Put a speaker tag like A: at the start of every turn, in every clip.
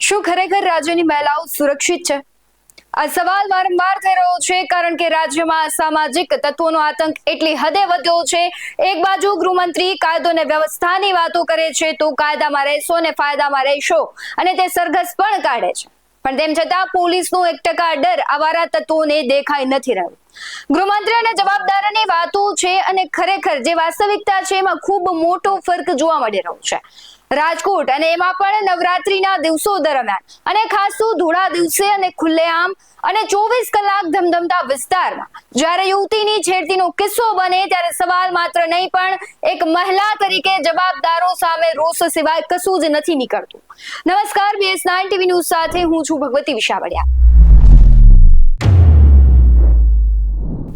A: શું ખરેખર રાજ્યની મહિલાઓ સુરક્ષિત છે? આ સવાલ વારંવાર થઈ રહ્યો છે, કારણ કે રાજ્યમાં સામાજિક તત્વોનો આતંક એટલી હદે વધ્યો છે. એક બાજુ ગૃહમંત્રી કાયદો અને વ્યવસ્થાની વાતો કરે છે, તો કાયદામાં રહેશો ને ફાયદામાં રહેશો, અને તે સરઘસ પણ કાઢે છે. પણ તેમ છતાં પોલીસનો એક ટકા ડર આવારા તત્વોને દેખાઈ નથી રહ્યો. ગૃહમંત્રી અને જવાબદારની વાતો છે અને ખરેખર જે વાસ્તવિકતા છે એમાં ખૂબ મોટો ફરક જોવા મળી રહ્યો છે. રાજકોટ અને એમાં પણ નવરાત્રીના દિવસો દરમિયાન અને ખાસ તો ધોળા દિવસે અને ખુલ્લેઆમ અને ચોવીસ કલાક ધમધમતા વિસ્તારમાં. જ્યારે યુવતીની છેડતીનો કિસ્સો બને ત્યારે સવાલ માત્ર નહીં, પણ એક મહિલા તરીકે જવાબદારો સામે રોષ સિવાય કશું જ નથી નીકળતું. નમસ્કાર બીએસ નાઇન ટીવી ન્યૂઝ સાથે હું છું ભગવતી વિશાવડિયા.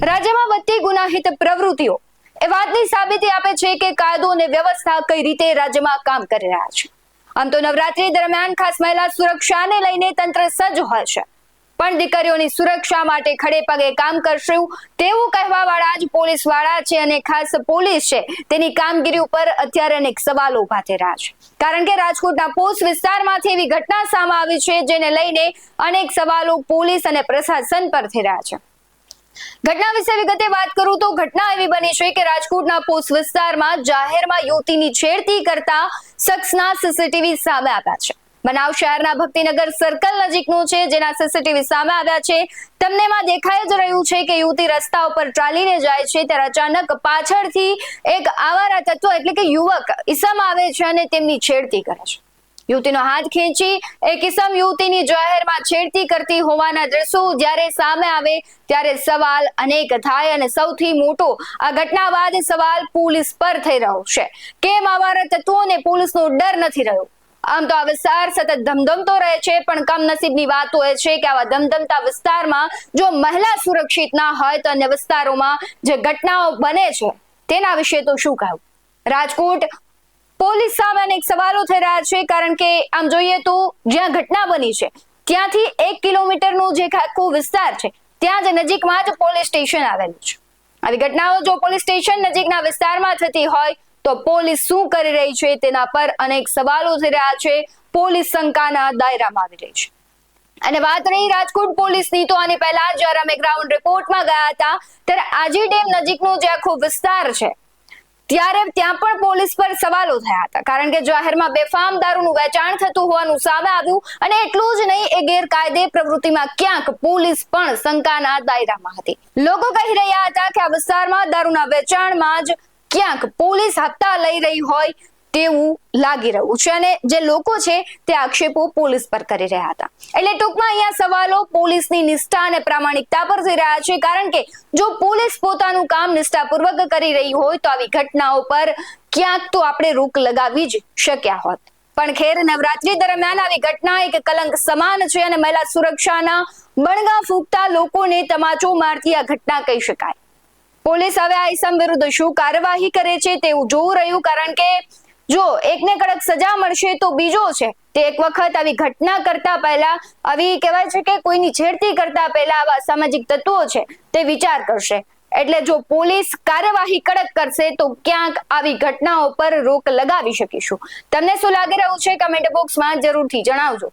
A: રાજ્યમાં વધતી ગુનાહિત પ્રવૃત્તિઓ એ વાતની સાબિતી આપે છે કે કાયદો અને વ્યવસ્થા કઈ રીતે રાજ્યમાં કામ કરી રહ્યા છે. આમ તો નવરાત્રી દરમિયાન ખાસ મહિલા સુરક્ષાને લઈને તંત્ર સજ્જ હોય છે. પણ દીકરીઓની સુરક્ષા માટે ખડે પગે કામ કરશું તેવું કહેવા વાળા જ પોલીસવાળા છે અને ખાસ પોલીસ છે તેની કામગીરી ઉપર અત્યારે અનેક સવાલો ઊભા થઈ રહ્યા છે. કારણ કે રાજકોટના પોસ્ટ વિસ્તારમાંથી એવી ઘટના સામે આવી છે જેને લઈને અનેક સવાલો પોલીસ અને પ્રશાસન પર થઈ રહ્યા છે. ઘટના વિશે વિગતે વાત કરું તો ઘટના એવી બની છે કે રાજકોટના પોસ્ટ વિસ્તારમાં જાહેરમાં યુવતીની છેડતી કરતા શખ્સના સીસીટીવી સામે આવ્યા છે. બનાવ શહેરના ભક્તિનગર સર્કલ નજીકનું છે, જેના સીસીટીવી સામે આવ્યા છે. તમને એમાં દેખાઈ જ રહ્યું છે કે યુવતી રસ્તા ઉપર ચાલીને જાય છે, ત્યારે અચાનક પાછળથી એક આવારા તત્વ એટલે કે યુવક ઈસમ આવે છે અને તેમની છેડતી કરે છે. યુવતીનો હાથ ખેંચી એ કિસમ યુવતીની જાહેરમાં છેડતી કરતી હોવાના દ્રશ્યો જ્યારે સામે આવે ત્યારે સવાલ અનેક થાય અને સૌથી મોટો આ ઘટના બાદ સવાલ પોલીસ પર થઈ રહ્યો છે. કેમ આવા તત્વોને પોલીસનો ડર નથી રહ્યો? આમ તો આ વિસ્તાર સતત ધમધમતો રહે છે, પણ કમનસીબની વાત એ છે કે આવા ધમધમતા વિસ્તારમાં જો મહિલા સુરક્ષિત ના હોય તો અન્ય વિસ્તારોમાં જે ઘટનાઓ બને છે, તેના વિશે તો શું કહ્યું રાજકોટ પોલીસ સામે અનેક સવાલો થઈ રહ્યા છે, કારણ કે આમ જોઈએ તો જ્યાં ઘટના બની છે, ત્યાંથી એક કિલોમીટરનો જે આખો વિસ્તાર છે, ત્યાં જ નજીકમાં જ પોલીસ સ્ટેશન આવેલું છે. આવી ઘટનાઓ જો પોલીસ સ્ટેશન નજીકના વિસ્તારમાં થતી હોય, તો પોલીસ શું કરી રહી છે, તેના પર અનેક સવાલો થઈ રહ્યા છે, પોલીસ શંકાના દાયરામાં આવી રહી છે. અને વાત રહી રાજકોટ પોલીસની, તો આની પહેલા જ્યારે અમે ગ્રાઉન્ડ રિપોર્ટમાં ગયા હતા, ત્યારે આજી ડેમ નજીકનો જે આખો વિસ્તાર છે ત્યારે ત્યાં પણ પોલીસ પર સવાલો થયા હતા. કારણ કે જાહેરમાં બેફામ દારૂનું વેચાણ થતું હોવાનું સામે આવ્યું અને એટલું જ નહીં, એ ગેરકાયદે પ્રવૃત્તિમાં ક્યાંક પોલીસ પણ શંકાના દાયરામાં હતી. લોકો કહી રહ્યા હતા કે આ વિસ્તારમાં દારૂના વેચાણમાં જ ક્યાંક પોલીસ હપ્તા લઈ રહી હોય તેવું લાગી રહ્યું છે અને જે લોકો છે તે આક્ષેપો પોલીસ પર કરી રહ્યા હતા. એટલે ટૂંકમાં અહીંયા સવાલો પોલીસની નિષ્ઠા અને પ્રામાણિકતા પર થઈ રહ્યા છે, કારણ કે જો પોલીસ પોતાનું કામ નિષ્ઠાપૂર્વક કરી રહી હોય તો આવી ઘટનાઓ પર ક્યાંક તો આપણે રોક લગાવી જ શક્યા હોત. પણ ખેર નવરાત્રી દરમિયાન આવી ઘટના એક કલંક સમાન છે અને મહિલા સુરક્ષાના બણગા ફૂંકતા લોકોને તમાચો મારતી આ ઘટના કહી શકાય. પોલીસ હવે આ ઇસમ વિરુદ્ધ શું કાર્યવાહી કરે છે તેવું જોવું રહ્યું, કારણ કે જો એકને કડક સજા મળશે તો બીજો છે. તે એક વખત આવી ઘટના કરતા પહેલા, આવી કહેવાય છે કે કોઈની છેડતી કરતા પહેલા આવા સામાજિક તત્વો છે તે વિચાર કરશે. એટલે જો પોલીસ કાર્યવાહી કડક કરશે તો ક્યાંક આવી ઘટનાઓ પર રોક લગાવી શકીશું. તમને શું લાગી રહ્યું છે? કમેન્ટ બોક્સમાં જરૂરથી જણાવજો.